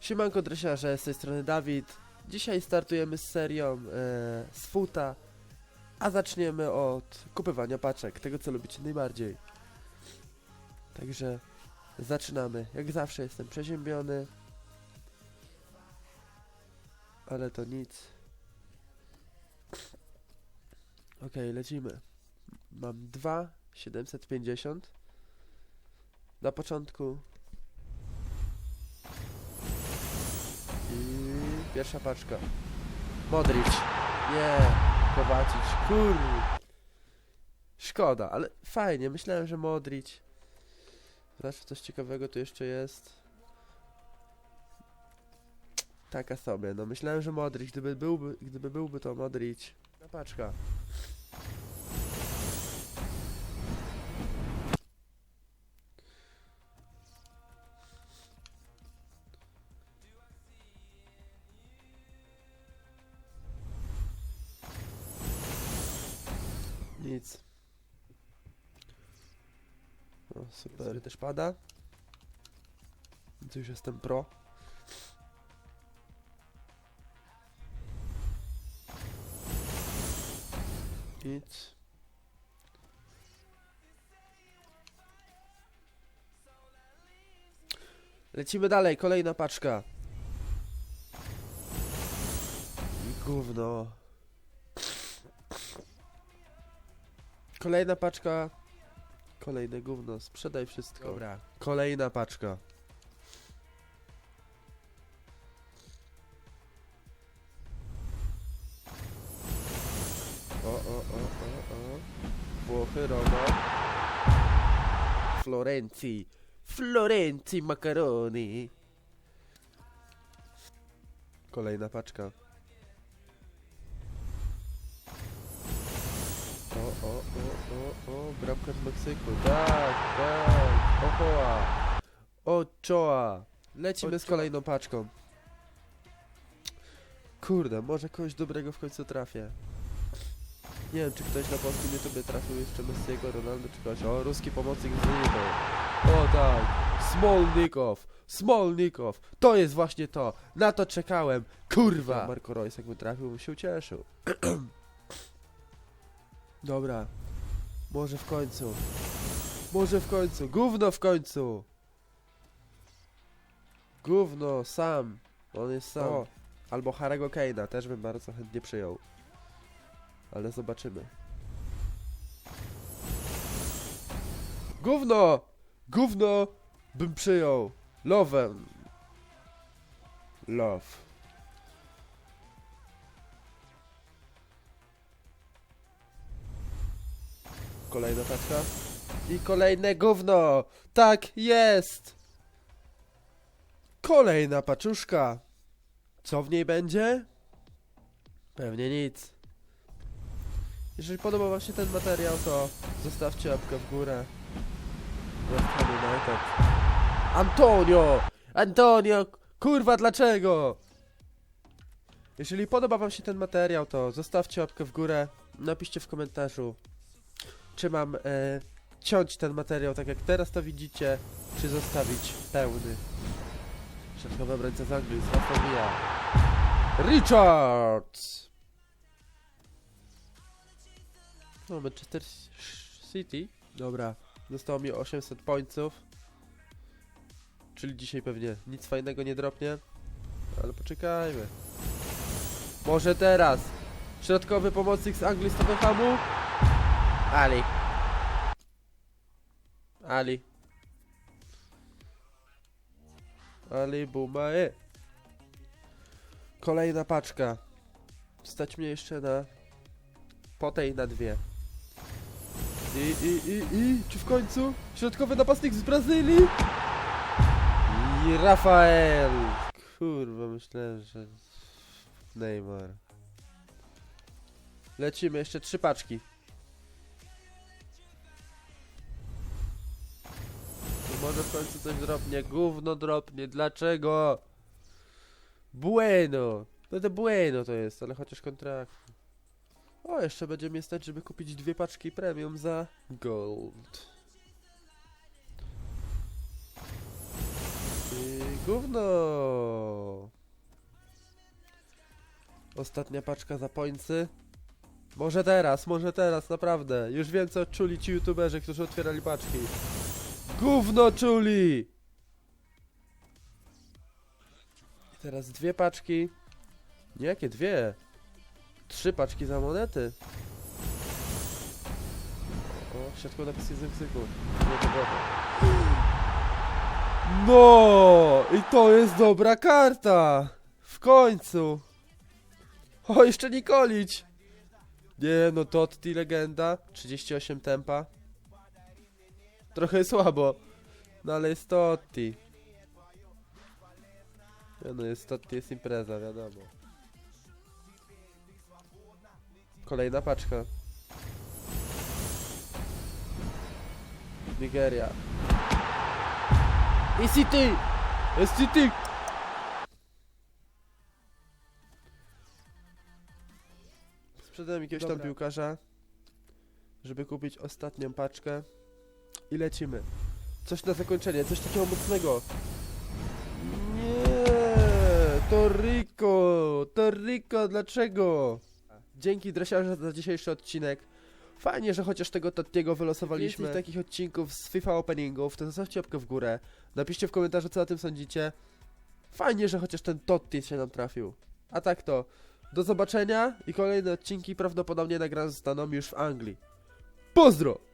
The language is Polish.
Siemanko dresiarze, z tej strony Dawid. Dzisiaj startujemy z serią e, z futa, a zaczniemy od kupywania paczek, tego co lubicie najbardziej. Także zaczynamy. Jak zawsze jestem przeziębiony, ale to nic. Okej, lecimy. Mam 2 750. Na początku pierwsza paczka. Modric. Nie, Kowacic. Kur. Szkoda, ale fajnie. Myślałem, że Modric. Zawsze coś ciekawego tu jeszcze jest. Taka sobie. No myślałem, że Modric. Gdyby byłby, gdyby byłby to Modric. Paczka. Nic. O, super. też pada. Więc już jestem pro. Nic. Lecimy dalej, kolejna paczka. I gówno. Kolejna paczka. Kolejne gówno, sprzedaj wszystko. Dobra. Kolejna paczka. O, o, o, o, o. Włochy, Roma. Florencji. Florencji makaroni. Kolejna paczka. O, o, o, bramka z Meksyku. Tak, tak. Ochoa. Ochoa. Lecimy z kolejną paczką. Kurde, może kogoś dobrego w końcu trafię. Nie wiem, czy ktoś na polskim YouTubie trafił jeszcze Messiego, Ronaldo czy kogoś. O, ruski pomocnik z Lidą. O tak, Smolnikow, Smolnikow, to jest właśnie to, na to czekałem, kurwa. Marco Reus jakby trafił, bym się ucieszył. Dobra, może w końcu, może w końcu, gówno w końcu. Gówno, sam, on jest sam. O, albo Harego Kane'a, też bym bardzo chętnie przyjął. Ale zobaczymy. Gówno! Gówno bym przyjął. Lowem. Love. Kolejna paczka. I kolejne gówno. Tak jest. Kolejna paczuszka. Co w niej będzie? Pewnie nic. Jeżeli podoba wam się ten materiał, to zostawcie łapkę w górę. Antonio! Antonio! Kurwa, dlaczego? Jeżeli podoba wam się ten materiał, to zostawcie łapkę w górę. Napiszcie w komentarzu, czy mam e, ciąć ten materiał tak jak teraz to widzicie, czy zostawić pełny. Środkowy obrońca z Anglii, z Wafowia. Richards! No, Manchester City. Dobra, zostało mi 800 pońców. Czyli dzisiaj pewnie nic fajnego nie dropnie. Ale poczekajmy. Może teraz. Środkowy pomocnik z Anglii z Tottenhamu. Ali. Ali. Ali Bumae. Kolejna paczka. Stać mnie jeszcze na... Po tej na dwie. I, i, i, i, czy w końcu? Środkowy napastnik z Brazylii? I Rafael. Kurwa, myślałem, że Neymar. Lecimy, jeszcze trzy paczki. Końcu coś dropnie. Gówno dropnie, dlaczego? Bueno. No to bueno to jest, ale chociaż kontrakt. O, jeszcze będzie mnie stać, żeby kupić dwie paczki premium za gold. I Gówno! Ostatnia paczka zapońcy. Może teraz, może teraz, naprawdę. Już wiem co czuli ci youtuberzy, którzy otwierali paczki. Gówno czuli! I teraz dwie paczki. Nie, jakie dwie? Trzy paczki za monety. O, w środku napis jest języku. No! I to jest dobra karta! W końcu! O, jeszcze Nikolić! Nie no, Totti legenda. 38 tempa. Trochę słabo. No ale jest Totti. Nie no, jest Totti, jest impreza, wiadomo. Kolejna paczka. Nigeria. I City! Jest City! Sprzedałem jakiegoś tam Dobra. piłkarza, żeby kupić ostatnią paczkę. I lecimy. Coś na zakończenie, coś takiego mocnego. Nie, to Rico, to Rico, dlaczego? Dzięki dresiarze za dzisiejszy odcinek. Fajnie, że chociaż tego Tottiego wylosowaliśmy. Więcej takich odcinków z FIFA Openingów, to zostawcie łapkę w górę. Napiszcie w komentarzu, co o tym sądzicie. Fajnie, że chociaż ten Totti się nam trafił. A tak to, do zobaczenia i kolejne odcinki prawdopodobnie nagrane zostaną już w Anglii. Pozdro!